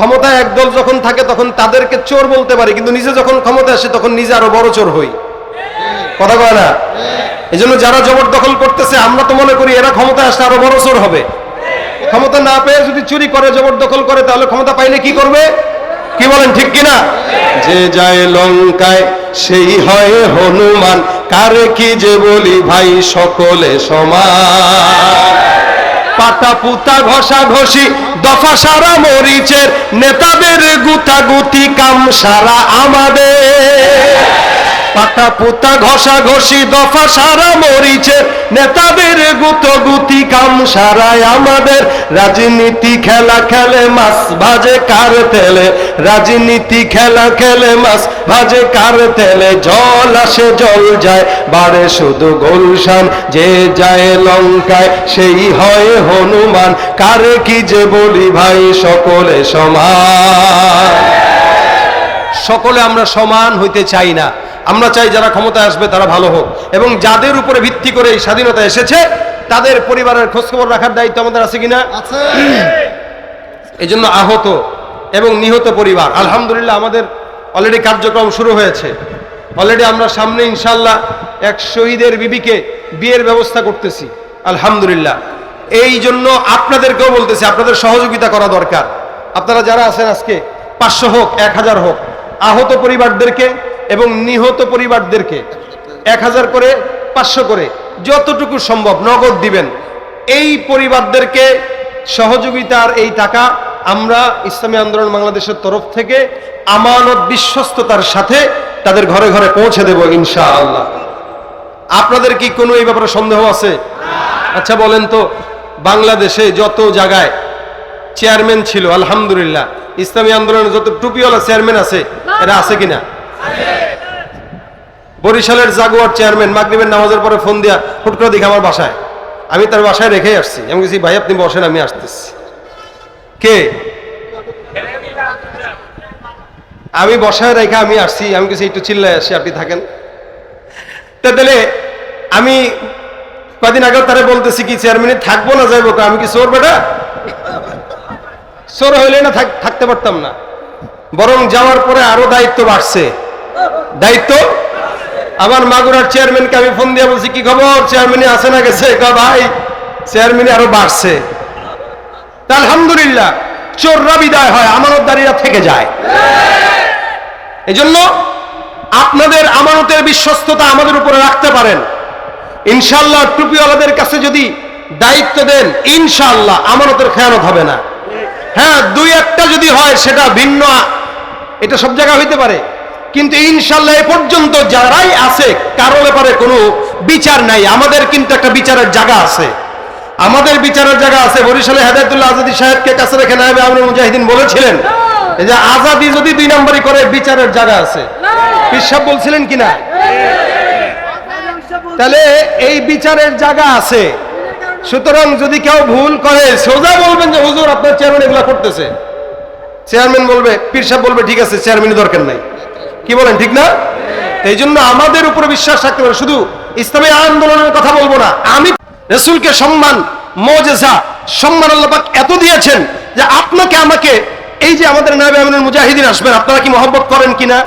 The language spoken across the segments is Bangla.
ক্ষমতায় একদল যখন থাকে, তখন তাদেরকে চোর বলতে পারি, কিন্তু নিজে যখন ক্ষমতা আসে, তখন নিজে আরও বড় চোর হই। কথা কয় না? এই জন্য যারা জবরদখল করতেছে, আমরা তো মনে করি এরা ক্ষমতায় আসলে আরও বড় চোর হবে। ক্ষমতা না পেয়ে যদি চুরি করে, জবরদখল করে, তাহলে ক্ষমতা পাইলে কি করবে? কি বলেন, ঠিক কিনা? যে যায় লঙ্কায়, সেই হয় হনুমান। কারে কি যে বলি ভাই, সকলে সমান। পাতা পুতা ঘষা ঘষি দফা সারা মরিচের নেতাদের গুতাগুতি কাম সারা আমাদের। পাতা পুতা ঘষা ঘষি, দফা সারা মরিচের। নেতাদের গুতগুতি কাম সারায় আমাদের। রাজনীতি খেলা খেলে মাছ ভাজে কার তেলে। রাজনীতি খেলা খেলে মাছ ভাজে কার তেলে। জল আসে, জল যায়, বাড়ে শুধু গোলশান। যে যায় লঙ্কায়, সেই হয় হনুমান। কারে কি যে বলি ভাই, সকলে সমান। সকলে আমরা সমান হইতে চাই না। আমরা চাই যারা ক্ষমতায় আসবে তারা ভালো হোক। এবং যাদের উপরে ভিত্তি করে এই স্বাধীনতা এসেছে তাদের পরিবারের খোঁজখবর রাখার দায়িত্ব আমাদের আছে কিনা? এই জন্য আহত এবং নিহত পরিবার। আলহামদুলিল্লাহ আমাদের অলরেডি কার্যক্রম শুরু হয়েছে। অলরেডি আমরা সামনে ইনশাল্লাহ এক শহীদের বিবিকে বিয়ের ব্যবস্থা করতেছি। আলহামদুলিল্লাহ। এই জন্য আপনাদেরকেও বলতেছি আপনাদের সহযোগিতা করা দরকার। আপনারা যারা আছেন আজকে পাঁচশো হোক এক হাজার হোক আহত পরিবারদেরকে এবং নিহত পরিবারদেরকে এক হাজার করে, পাঁচশো করে, যতটুকু সম্ভব নগদ দিবেন। এই পরিবারদেরকে সহযোগিতার এই টাকা আমরা ইসলামী আন্দোলন বাংলাদেশের তরফ থেকে আমানত বিশ্বস্ততার সাথে তাদের ঘরে ঘরে পৌঁছে দেব ইনশাআল্লাহ। আপনাদের কি কোনো এই ব্যাপারে সন্দেহ আছে? আচ্ছা বলেন তো, বাংলাদেশে যত জায়গায় চেয়ারম্যান ছিল, আলহামদুলিল্লাহ, ইসলামী আন্দোলনের যত টুপিওয়ালা চেয়ারম্যান আছে, এরা আছে কিনা? বরিশালের জাগুয়ার চেয়ারম্যান মাগরিবের নামাজের পরে ফোন দিয়া, হুট করে দেখি আমার বাসায়। আমি তার বাসায় রেখেই আসছি। আমি কিছু ভাই, আপনি বসেন, আমি আসতেছি। কে? আমি বসায় রেখে আমি আসছি। আমি কিছু একটু চিল্লাই আসছি আপনি থাকেন। তাহলে আমি কদিন আগেও তারা বলতেছি কি, চেয়ারম্যানে, থাকব না, যাইবো? আমি কি চোর বেটা? চোর হইলে না থাক- থাকতে পারতাম না। বরং যাওয়ার পরে আরও দায়িত্ব বাড়ছে। দায়িত্ব? আমার মাগুরার চেয়ারম্যানকে আমি ফোন দিয়ে বলছি, কি খবর? চেয়ারম্যানে আছে না গেছে? ভাই চেয়ারম্যানে আরও বাড়ছে। আলহামদুলিল্লাহ, চোররা বিদায় হয় আমানত আমানতদারিরা থেকে যায়। এই জন্য আপনাদের আমানতের বিশ্বস্ততা আমাদের উপরে রাখতে পারেন। ইনশাল্লাহ টুপিওয়ালাদের কাছে যদি দায়িত্ব দেন ইনশাল্লাহ আমানতের খেয়ানত হবে না। হ্যাঁ দুই একটা যদি হয়, সেটা ভিন্ন। এটা সব জায়গায় হইতে পারে। কিন্তু ইনশাল্লাহ এ পর্যন্ত যারাই আছে কারও ব্যাপারে কোনো বিচার নাই। আমাদের কিন্তু একটা বিচারের জায়গা আছে। আমাদের বিচারের জায়গা আছে। বরিশালে হেদায়তুল্লাহ আজাদি সাহেবকে কাছে রেখে নায়বে আমরা মুজাহিদিন বলেছিলেন যে আজাদি যদি দুই নম্বরই করে বিচারের জায়গা আছে। পিসাব বলছিলেন কিনা তাহলে এই বিচারের জায়গা আছে। সুতরাং যদি কেউ ভুল করে সোজা বলবেন যে হুজুর আপনার চেয়ারম্যান এগুলা করতেছে। চেয়ারম্যান বলবে পীর সাহেব বলবে ঠিক আছে চেয়ারম্যানই দরকার নাই। কি বলেন, ঠিক না? এই জন্য আমাদের উপরে বিশ্বাস রাখতে হবে। শুধু ইসলামী আন্দোলনের কথা বলব না, আমি রসুলকে সম্মান, মজেজা, সম্মান আল্লাহ পাক এত দিয়েছেন যে আপনাকে, আমাকে, এই যে আমাদের নাবে আমিনুল মুজাহিদিন আসবেন, আপনারা কি মহব্বত করেন কিনা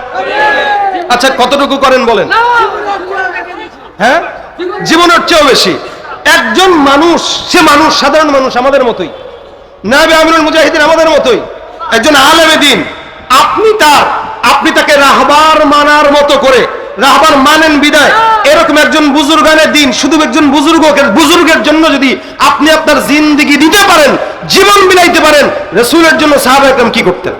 আচ্ছা কতটুকু করেন বলেন? হ্যাঁ? জীবনের চেয়েও বেশি। একজন মানুষ, সে মানুষ, সাধারণ মানুষ আমাদের মতোই। নাবে আমিনুল মুজাহিদিন আমাদের মতোই। একজন আলেমে দিন, আপনি তার আপনি তাকে রাহবার মানার মতো করে, রাহবার মানেন বিদায়। এরকম একজন বুজুর্গানের দিন, শুধু একজন বুজুর্গকে বুজুর্গের জন্য যদি আপনি আপনার জিন্দিগি দিতে পারেন, জীবন বিলাইতে পারেন, রসুলের জন্য সাহাবা একরম কি করতেন?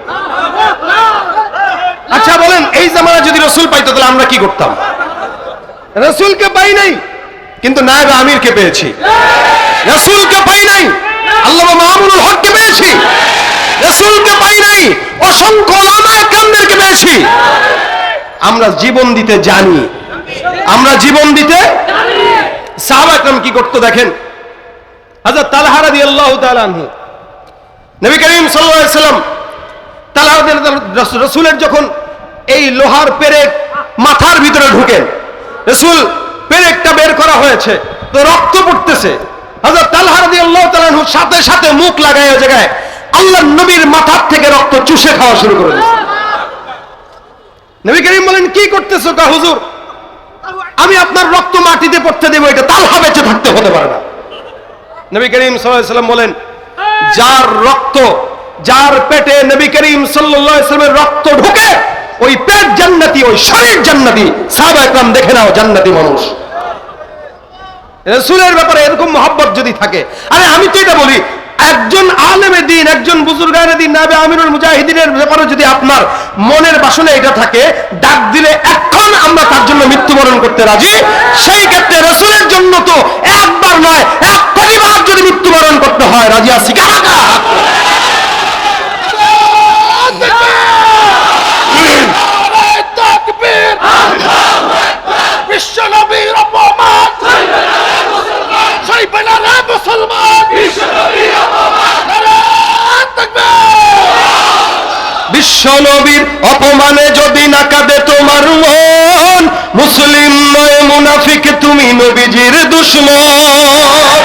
আচ্ছা বলেন, এই জামানায় যদি রসুল পাইতো, তাহলে আমরা কি করতাম? রসুলকে পাই নাই, কিন্তু নায়ব আমিরকে পেয়েছি। রসুলকে পাই নাই আল্লাহ মাহমুদুল হককে পেয়েছি। রসুলকে পাই নাই। অসংখ্য কেরামদেরকে পেয়েছি। আমরা জীবন দিতে জানি। আমরা জীবন দিতে সাহাবা একরাম কি করতো দেখেন? হাজার তালহা রাদিয়াল্লাহু তাআলা আনহু। নবী করিম সাল্লাম তালহা রাদিয়াল্লাহু রসুলের যখন এই লোহার পেরেক মাথার ভিতরে ঢুকেন, রসুল পেরেকটা বের করা হয়েছে, তো রক্ত পড়তেছে। হাজার তালহা রাদিয়াল্লাহু তাআলা আনহু সাথে সাথে মুখ লাগায় জায়গায় আল্লাহ নবীর মাথার থেকে রক্ত চুষে খাওয়া শুরু করে দিয়েছে নবী করিম বলেন, কি করতেছো কা হুজুর? আমি আপনার রক্ত মাটিতে পড়তে দেবো, এটা তালহা বেঁচে থাকতে হতে পারে না। নবী করিম সাল্লাম বলেন, যার রক্ত, যার পেটে নবী করিম সাল্লামের রক্ত ঢুকে, ওই পেট জান্নাতি, ওই শরীর জান্নাতি। সাহাবা একরাম দেখে নাও, জান্নাতি মানুষ। রসুলের ব্যাপারে এরকম মহব্বত যদি থাকে, আরে আমি তো এটা বলি একজন আলেমে দিন, একজন বুজুর্গানের দিন, নাবে আমিরুল মুজাহিদিনের ব্যাপারে যদি আপনার মনের বাসনে এটা থাকে, ডাক দিলে এখন আমরা তার জন্য মৃত্যুবরণ করতে রাজি। সেই ক্ষেত্রে রসুলের জন্য তো একবার নয়, এক পরিবার যদি মৃত্যুবরণ করতে হয়, রাজি আছি নবীর অপমান। সইবে না রে মুসলমান! নারায়ণ বিশ্ব নবীর অপমানে যদি না কাঁদে তোমার মন মুসলিম নয় মুনাফিক তুমি নবীজির দুশ্মন।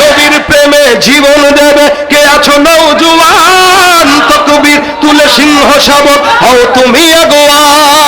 নবীর প্রেমে জীবন দেবে কে আছো নৌজুয়ান তকবীর তুলে সিংহ শাবক হও তুমি আগুয়ান।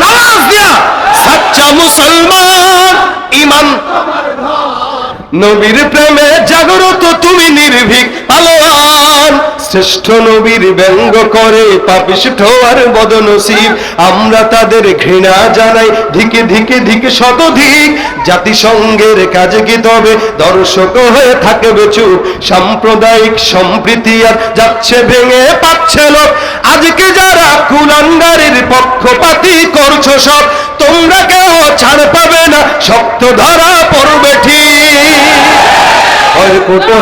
নবীর প্রেমে জাগ্রত তুমি নির্ভীক, পালোয়ান। শ্রেষ্ঠ নবীর ব্যঙ্গ করে পাপিষ্ঠ আর বদনসিব। আমরা তাদের ঘৃণা জানাই, ধিকে ধিকে ধিকে শতধিক। জাতিসংঘের কাজে কি তবে? দর্শক হয়ে থাকবে চুপ। সাম্প্রদায়িক সম্প্রীতি আর যাচ্ছে ভেঙে পাচ্ছে লোক আজকে যারা কুলাঙ্গারের পক্ষপাতি করছ সব, তোমরা কেউ ছাড় পাবে না, শক্ত ধরা পড়বে ঠিক।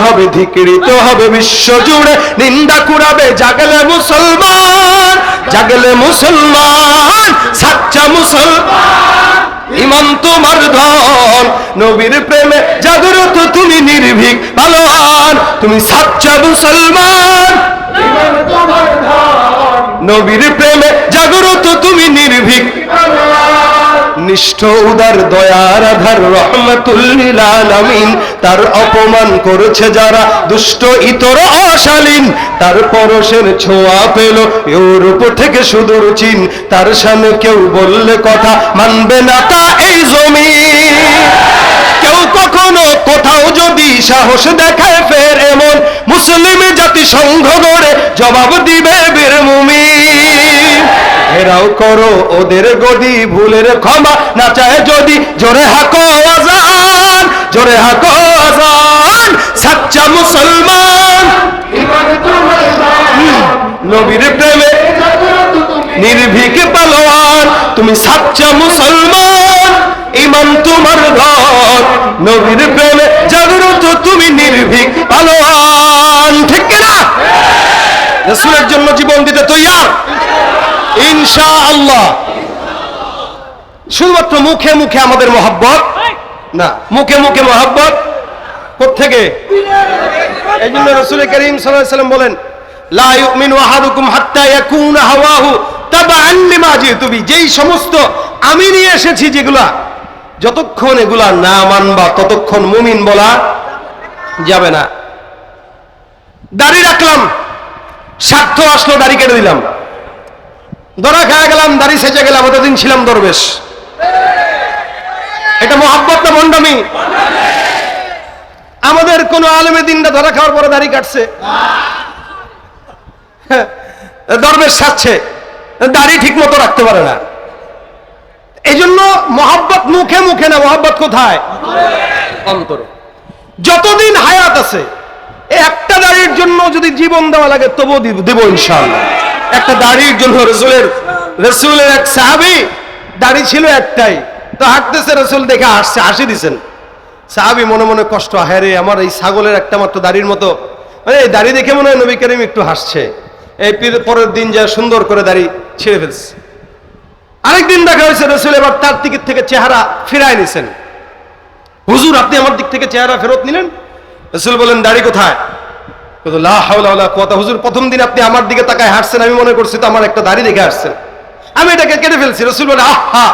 হবে, ধিকৃত হবে, বিশ্ব জুড়ে নিন্দা কুড়াবে, জাগলে মুসলমান জাগলে মুসলমান, সাচ্চা মুসলমান। ইমান তোমার ধন। নবীর প্রেমে জাগ্রত তুমি নির্ভীক ভালোয়ান তুমি সাচ্চা মুসলমান। নবীর প্রেমে জাগ্রত তুমি নির্ভীক নিষ্ঠ উদার দয়ার আধার রহমতুল্লিল তার অপমান করেছে যারা দুষ্ট ইতর অশালীন। তার পরশের ছোঁয়া পেল ইউরোপ থেকে সুদূর চীন। তার সামনে কেউ বললে কথা মানবে না তা এই জমি কেউ কখনো কোথাও যদি সাহস দেখায় ফের এমন মুসলিম জাতি সংঘ গড়ে জবাব দিবে বীর ঘেরাও করো ওদের গদি, ভুলের ক্ষমা না চায় যদি। জোরে হাকো আজান, জোরে হাকো আজান, সাচ্চা মুসলমান। নবীর প্রেমে নির্ভীক পালোয়ান, তুমি সাচ্চা মুসলমান ইমান তোমার ঘর। নবীর প্রেমে জাগ্রত তুমি নির্ভীক পালোয়ান, ঠিক কিনা? রসুলের জন্য জীবন দিতে তৈয়ার। ইনশা আল্লাহ শুধুমাত্র মুখে মুখে আমাদের মহাব্বত? না, মুখে মুখে মহাব্বত? কোথেকে এই জন্য রসুল করিম সাল্লাম বলেন যেই সমস্ত আমি নিয়ে এসেছি যেগুলা, যতক্ষণ এগুলা না মানবা, ততক্ষণ মুমিন বলা যাবে না। দাড়ি রাখলাম, স্বার্থ আসলো, দাড়ি কেটে দিলাম। ধরা খাওয়া গেলাম দাড়ি সেচে গেলাম অতদিন ছিলাম দরবেশ। এটা মহাব্বত না মন্ডামি আমাদের কোন আলেমে দিনটা ধরা খাওয়ার পরে দাড়ি কাটছে। হ্যাঁ, দরবেশ সাজছে দাড়ি ঠিক মতো রাখতে পারে না। এই জন্য মহাব্বত মুখে মুখে না মহাব্বত কোথায়? অন্তরে। যতদিন হায়াত আছে একটা দাড়ির জন্য যদি জীবন দেওয়া লাগে তবুও দিব- ইনশাআল্লাহ। একটা দাড়ির জন্য রসুলের রসুলের এক সাহাবি, দাড়ি ছিল একটাই। তো হাঁটতেছে রসুল দেখে হাসছে, হাসি দিছেন। সাহাবি মনে মনে কষ্ট হ্যাঁ রে, আমার এই ছাগলের একটা মাত্র দাড়ির মতো। মানে এই দাড়ি দেখে মনে হয় নবী করিম একটু হাসছে। এই পরের দিন যা সুন্দর করে দাড়ি ছিঁড়ে ফেলছে। আরেকদিন দেখা হয়েছে, রসুল এবার তার দিক থেকে চেহারা ফিরায় নিছেন। হুজুর, আপনি আমার দিক থেকে চেহারা ফেরত নিলেন? রসুল বলেন, দাড়ি কোথায়? প্রথম দিন আপনি আমার দিকে তাকায় হাসছেন আমি মনে করছি তো আমার একটা দাড়ি দেখে আমি এটাকে কেটে ফেলছি, রসুল বলে, আহা,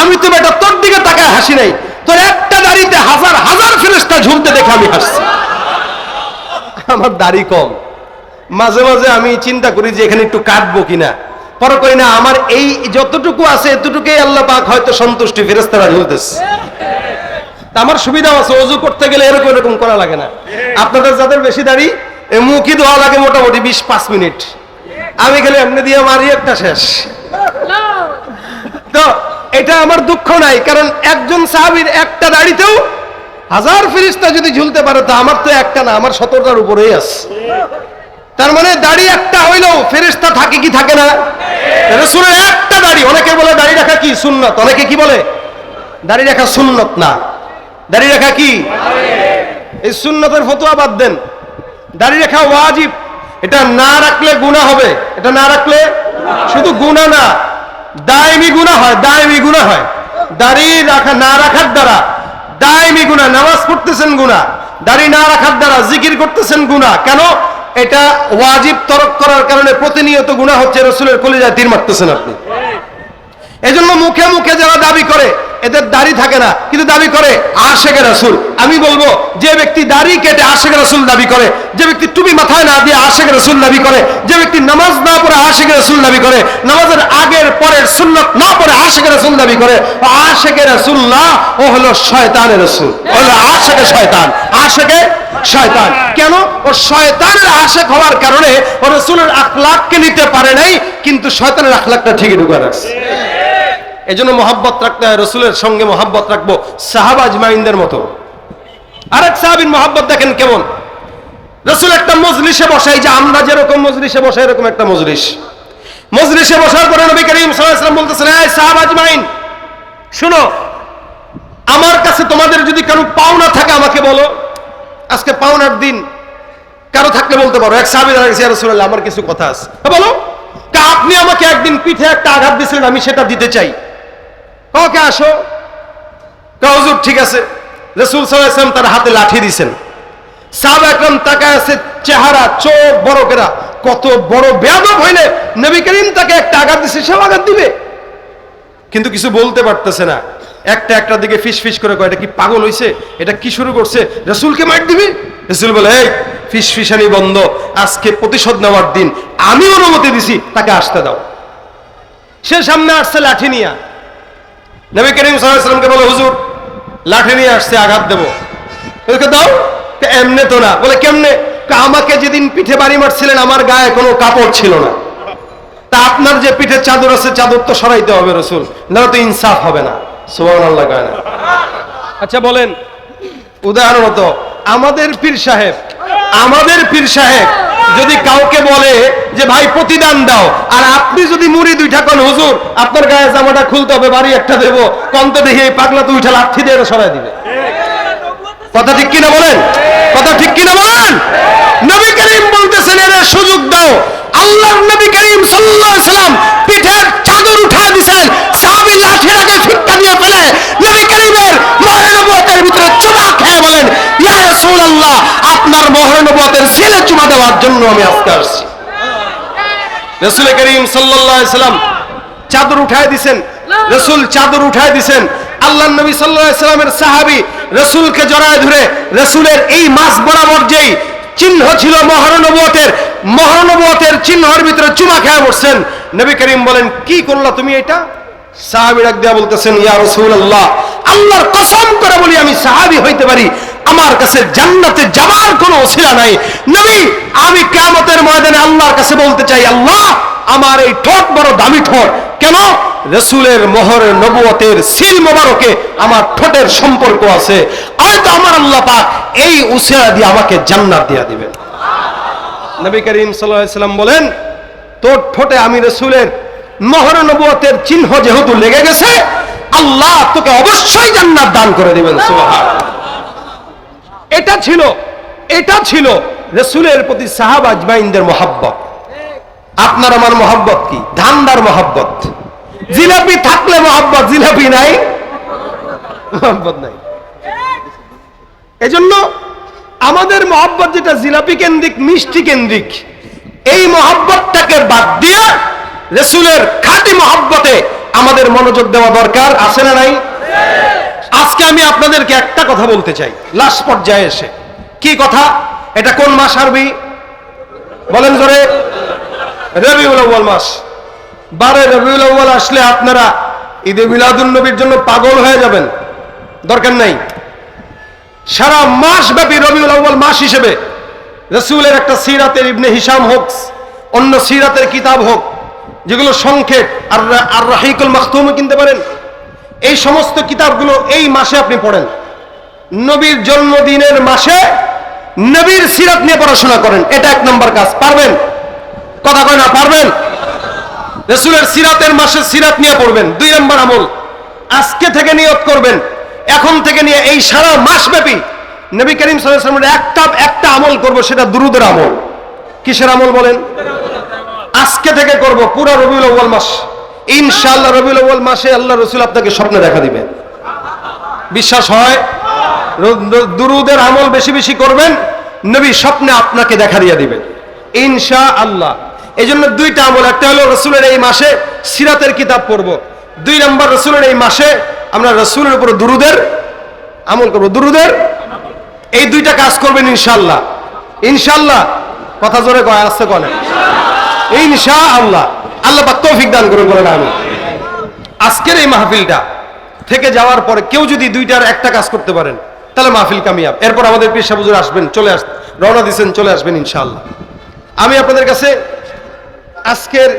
আমি তো বেটা তোর দিকে তাকায় হাসি নাই। তোর একটা দাড়িতে হাজার হাজার ফেরেস্তা ঝুলতে দেখে আমি হাসছি। আমার দাড়ি কম। মাঝে মাঝে আমি চিন্তা করি যে এখানে একটু কাটবো কিনা। পরে করি না, আমার এই যতটুকু আছে, এতটুকুই আল্লাহ পাক হয়তো সন্তুষ্টি ফেরেস্তারা ঝুলতেছে। আমার সুবিধা আছে, অজু করতে গেলে এরকম এরকম করা লাগে না। আপনাদের যাদের বেশি দাড়ি এ মুখই ধোয়া লাগে মোটামুটি বিশ, পাঁচ মিনিট। আমি খালি এমনি দিয়ে মারি, একটা শেষ। তো এটা আমার দুঃখ নাই, কারণ একজন সাহাবীর একটা দাড়িতেও হাজার ফিরিস্তা যদি ঝুলতে পারে, তো আমার তো একটা না, আমার সততার উপরেই আছে। তার মানে দাড়ি একটা হইলেও ফেরিস্তা থাকে কি থাকে না? রসুলের একটা দাড়ি, অনেকে বলে দাড়ি রাখা কি সুন্নত, অনেকে কি বলে? দাড়ি রাখা সুন্নত না। দাড়ি রাখা কি? এই সুন্নতের ফতোয়া বাদ দেন। দাড়ি রাখা ওয়াজিব। এটা না রাখলে গুনাহ হবে। এটা না রাখলে শুধু গুনাহ না, দায়মি গুনাহ হয়, দায়মি গুনাহ হয়। দাড়ি রাখা না রাখার দ্বারা দায়মি গুনাহ, নামাজ পড়তেছেন গুনাহ। দাড়ি না রাখার দ্বারা জিকির করতেছেন গুনাহ। কেন? এটা ওয়াজিব তরক করার কারণে প্রতিনিয়ত গুনাহ হচ্ছে, রসুলের কলিজায় তীর মারতেছেন আপনি। এজন্য মুখে মুখে যারা দাবি করে এদের দাড়ি থাকে না, কিন্তু দাবি করে আশেখের রাসুল। আমি বলব, যে ব্যক্তি দাড়ি কেটে আশেখের রাসুল দাবি করে, যে ব্যক্তি টুপি মাথায় না দিয়ে আশেখের রাসুল দাবি করে, যে ব্যক্তি নামাজ না পড়ে আশেখের রাসুল দাবি করে, নামাজের আগের পরের সুন্নত না পড়ে আশেখের রাসুল দাবি করে আশেখের রাসুল ও হলো শয়তানের রাসুল। হলো আশেখে শয়তান। আশেখে শয়তান। কেন? ও শয়তানের আশেক হওয়ার কারণে ও রসুলের আখলাককে নিতে পারে নাই, কিন্তু শয়তানের আখলাকটা ঠিকই ঢুকে রাখছে। এই জন্য মোহাব্বত রাখতে হয়, রসুলের সঙ্গে মোহাব্বত রাখব সাহাবাজ মাইন্দের মতো। আরেক সাহাবিন মোহাব্বত দেখেন কেমন? রসুল একটা মজলিসে বসাই যে আমরা যেরকম মজলিসে বসাই এরকম একটা মজলিস। মজলিসে বসার পরে নবী করিম সাল্লাল্লাহু বলতেছেন সাহাবাজ মাইন শুনো, আমার কাছে তোমাদের যদি কারও পাওনা থাকে আমাকে বলো। আজকে পাওনার দিন, কারও থাকলে বলতে পারো। এক সাহাবি দাঁড়িয়েছে রসুল্লাহ আমার কিছু কথা আছে। বলো আপনি আমাকে একদিন পিঠে একটা আঘাত দিয়েছিলেন, আমি সেটা দিতে চাই। কাউকে আসো। কাউজুর ঠিক আছে। রসুল সাল্লাম তার হাতে লাঠি দিছেন সাহাব একরম তাকায় আছে, চেহারা, চোখ বড় কেরা। কত বড় বেয়াদব হইলে নবী করিম তাকে একটা আঘাত দিছে, সেও আঘাত দিবে। কিন্তু কিছু বলতে পারতেছে না। একটা একটা দিকে ফিস ফিস করে কয়, এটা কি পাগল হইছে? এটা কি শুরু করছে? রসুলকে মার দিবি? রসুল বলে, এই, ফিস ফিসানি বন্ধ। আজকে প্রতিশোধ নেওয়ার দিন। আমি অনুমতি দিছি, তাকে আসতে দাও। সে সামনে আসছে লাঠি নিয়ে। নবী করিম সাল্লামকে বলে, হুজুর, লাঠি নিয়ে আসছে, আঘাত দেবো। দাও। এমনে তো না। বলে, কেমনে? আমাকে যেদিন পিঠে বাড়ি মারছিলেন, আমার গায়ে কোনো কাপড় ছিল না। তা আপনার যে পিঠে চাদর আছে, চাদর তো সরাইতে হবে, রসুল। না তো ইনসাফ হবে না। না। আচ্ছা বলেন, উদাহরণত, আমাদের পীর সাহেব আমাদের পীর সাহেব যদি কাউকে বলে যে, ভাই, প্রতিদান দাও। আর আপনি যদি মুড়ি দুইটা কন হুজুর, আপনার গায়ে জামাটা খুলতে হবে, বাড়ি একটা দেবো। কন্ত দেখি এই পাগলা তো উঠে লাঠি দিয়ে সরাই দিবে। কথা ঠিক কিনা বলেন? কথা ঠিক কিনা বলেন? নবী করিম বলতেছেন, এর সুযোগ দাও। আল্লাহ নবী করিম সাল্লাল্লাহু আলাইহি সাল্লাম পিঠের চাদর উঠায় দিবেন সাহাবী লাঠিটাকে ফিটকা দিয়ে ফেলে নবী করিমের মহরে নবুয়তের ভিতরে চুমা খেয়ে বলেন ইয়া রাসূলুল্লাহ নবুয়তের ছেলে চুমা দেওয়ার জন্য আমি আজকে আসছি। রসুল করিম সাল্লাম চাদর উঠায় দিছেন, রসুল চাদর উঠায় দিছেন। আল্লাহ নবী সাল্লামের সাহাবী রসুলকে জড়ায় ধরে রসুলের এই মাস বরাবর যেই চিহ্ন ছিল মহানবতের মহানবতের চিহ্নের ভিতরে চুমা খেয়ে বসছেন। নবী করিম বলেন, কি করলা তুমি এটা? সাহাবী ডাক দিয়া বলতেছেন, ইয়া রসুল আল্লাহ আল্লাহর কসম করে বলি আমি সাহাবী হইতে পারি। আমার কাছে জান্নাতে যাবার কোনো ওসিলা নাই। নবী, আমি কিয়ামতের ময়দানে আল্লাহর কাছে বলতে চাই, আল্লাহ, আমার এই ঠোঁট বড় দামি ঠোঁট। কেন? রসুলের মোহর নবুয়তের সিল মোবারকে আমার ঠোঁটের সম্পর্ক আছে। হয়তো আমার আল্লাহ পাক এই উসিলা দিয়ে আমাকে জান্নাত দিয়া দিবেন। নবী করিম সাল্লাম বলেন, তোর ঠোঁটে আমি রসুলের মোহর নবুয়তের চিহ্ন যেহেতু লেগে গেছে, আল্লাহ তোকে অবশ্যই জান্নাত দান করে দিবেন। সুবহানাল্লাহ। এটা ছিল এটা ছিল রসুলের প্রতি সাহাব আজমাইনদের মহাব্বত। আপনার আমার মহাব্বত কি? ধান্দার মহাব্বত। জিলাপি থাকলে মোহাব্বত, জিলাপি নাই, মোহাব্বত নাই। এজন্য আমাদের মহব্বত যেটা জিলাপি কেন্দ্রিক, মিষ্টি কেন্দ্রিক, এই মহব্বতটাকে বাদ দিয়ে রসুলের খাঁটি মহব্বতে আমাদের মনোযোগ দেওয়া দরকার, আছে না নাই? আজকে আমি আপনাদেরকে একটা কথা বলতে চাই। লাস্ট পর্যায়ে এসে। কি কথা? এটা কোন মাস আরবি? বলেন ধরে আউ্বাল মাস। বারে রবিউল আউ্বাল আসলে আপনারা ঈদে মিলাদুন নবীর জন্য পাগল হয়ে যাবেন। দরকার নাই। সারা মাস ব্যাপী রবিউল আউ্বাল মাস হিসেবে রসুলের একটা সিরাতের ইবনে হিসাম হোক, অন্য সিরাতের কিতাব হোক, যেগুলো সংক্ষেপ আর আর রাহিকুল মাখতুমও কিনতে পারেন। এই সমস্ত কিতাবগুলো এই মাসে আপনি পড়েন। নবীর জন্মদিনের মাসে নবীর সিরাত নিয়ে পড়াশোনা করেন। এটা এক নম্বর কাজ। পারবেন? কথা কয় না, পারবেন? রসুলের সিরাতের মাসে সিরাত নিয়ে পড়বেন। দুই নম্বর আমল। আজকে থেকে নিয়ত করবেন। এখন থেকে নিয়ে এই সারা মাস ব্যাপী নবী করিম সাল্লামের একটা একটা আমল করব, সেটা দুরুদের আমল। কিসের আমল বলেন? আজকে থেকে করব, পুরো রবিউল মাস। ইনশাআল্লাহ রবিউল আউ্বাল মাসে আল্লাহ রসুল আপনাকে স্বপ্নে দেখা দিবেন। বিশ্বাস হয়? দুরুদের আমল বেশি বেশি করবেন, নবী স্বপ্নে আপনাকে দেখা দিয়ে দিবেন। ইনশা আল্লাহ এই জন্য দুইটা আমল, একটা হলো রসুলের এই মাসে সিরাতের কিতাব পড়ব। দুই নম্বর রসুলের এই মাসে আমরা রসুলের উপর দুরুদের আমল করব। দুরুদের? এই দুইটা কাজ করবেন ইনশাল্লাহ ইনশাল্লাহ কথা জোরে কয়, আসতে কনে ইনশা আল্লাহ আল্লাহ পাক তৌফিক দান করুন, বলেন আমি আজকের এই মাহফিলটা থেকে যাওয়ার পরে কেউ যদি দুইটার একটা কাজ করতে পারেন, তাহলে মাহফিল কামিয়াব। এরপর আমাদের পেশা বুজুর আসবেন, চলে আস রওনা দিচ্ছেন চলে আসবেন ইনশাআল্লাহ। আমি আপনাদের কাছে আজকের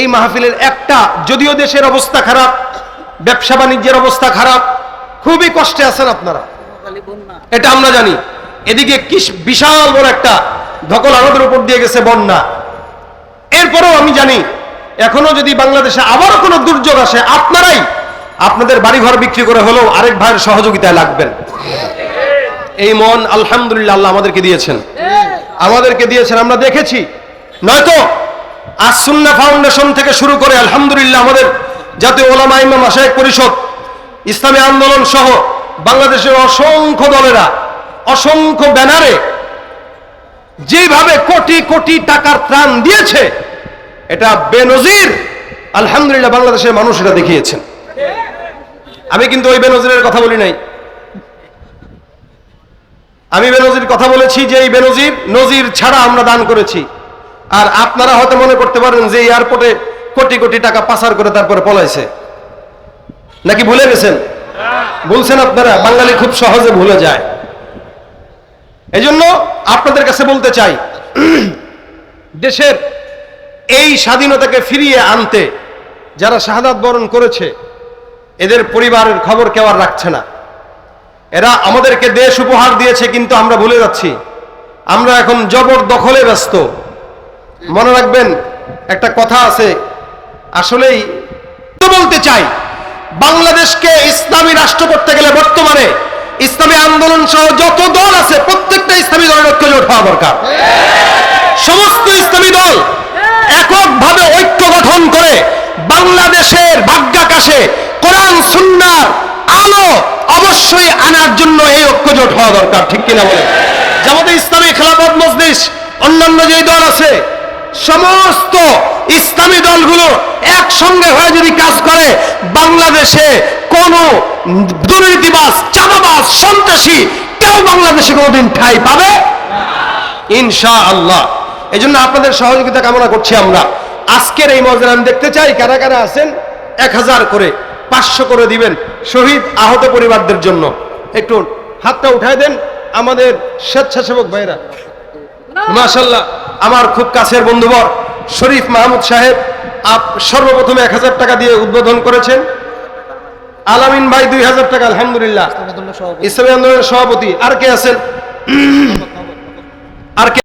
এই মাহফিলের একটা, যদিও দেশের অবস্থা খারাপ, ব্যবসা বাণিজ্যের অবস্থা খারাপ, খুবই কষ্টে আছেন আপনারা। এটা আমরা জানি। এদিকে কি বিশাল বড় একটা ধকল আমাদের উপর দিয়ে গেছে বন্যা। এরপরেও আমি জানি এখনও যদি বাংলাদেশে আবারও কোনো দুর্যোগ আসে, আপনারাই আপনাদের বাড়িঘর বিক্রি করে হলেও আরেক ভাইয়ের সহযোগিতায় লাগবেন। এই মন আলহামদুলিল্লাহ আল্লাহ আমাদেরকে দিয়েছেন। আমাদেরকে দিয়েছেন, আমরা দেখেছি। নয়তো আসুন্না ফাউন্ডেশন থেকে শুরু করে আলহামদুলিল্লাহ আমাদের জাতীয় ওলামা ইমাম আশায়েক পরিষদ, ইসলামী আন্দোলন সহ বাংলাদেশের অসংখ্য দলেরা, অসংখ্য ব্যানারে যেভাবে কোটি কোটি টাকার ত্রাণ দিয়েছে এটা বেনজির আলহামদুলিল্লাহ বাংলাদেশের মানুষ এটা দেখিয়েছেন। আমি কিন্তু ওই বেনজিরের কথা বলি নাই। আমি বেনজির কথা বলেছি যে এই বেনজির নজির ছাড়া আমরা দান করেছি। আর আপনারা হয়তো মনে করতে পারেন যে এয়ারপোর্টে কোটি কোটি টাকা পাচার করে তারপরে পলাইছে। নাকি ভুলে গেছেন? বলছেন আপনারা, বাঙালি খুব সহজে ভুলে যায়। এজন্য আপনাদের কাছে বলতে চাই, দেশের এই স্বাধীনতাকে ফিরিয়ে আনতে যারা শাহাদাত বরণ করেছে এদের পরিবারের খবর কেউ আর রাখছে না। এরা আমাদেরকে দেশ উপহার দিয়েছে কিন্তু আমরা ভুলে যাচ্ছি। আমরা এখন জবর দখলে ব্যস্ত। মনে রাখবেন একটা কথা আছে আসলেই বলতে চাই বাংলাদেশকে ইসলামী রাষ্ট্র করতে গেলে বর্তমানে ইসলামী আন্দোলন সহ যত দল আছে প্রত্যেকটা ইসলামী দলের ঐক্য জোট হওয়া দরকার। সমস্ত ইসলামী দল এককভাবে ঐক্য গঠন করে বাংলাদেশের ভাগ্যাকাশে কোরআন সুন্নার আলো অবশ্যই আনার জন্য এই ঐক্যজোট হওয়া দরকার, ঠিক কিনা বলে জামাতে ইসলামী খেলাফত মজলিস, অন্যান্য যে দল আছে, সমস্ত ইসলামী দলগুলো একসঙ্গে হয়ে যদি কাজ করে, বাংলাদেশে কোন দুর্নীতিবাস চাঁদাবাজ, সন্ত্রাসী কেউ বাংলাদেশে কোনোদিন ঠাই পাবে ইনশা আল্লাহ এই জন্য আপনাদের সহযোগিতা কামনা করছি আমরা। আজকের এই মজার আমি দেখতে চাই কারা কারা আছেন? এক হাজার করে পাঁচশো করে দিবেন শহীদ আহত পরিবারদের জন্য। একটু হাতটা উঠায় দেন আমাদের স্বেচ্ছাসেবক ভাইরা মাশাল্লাহ আমার খুব কাছের বন্ধুবর শরীফ মাহমুদ সাহেব আপ সর্বপ্রথমে এক হাজার টাকা দিয়ে উদ্বোধন করেছেন। আলামিন ভাই দুই হাজার টাকা আলহামদুলিল্লাহ। ইসলামী আন্দোলনের সভাপতি। আর কে আছেন? আর কে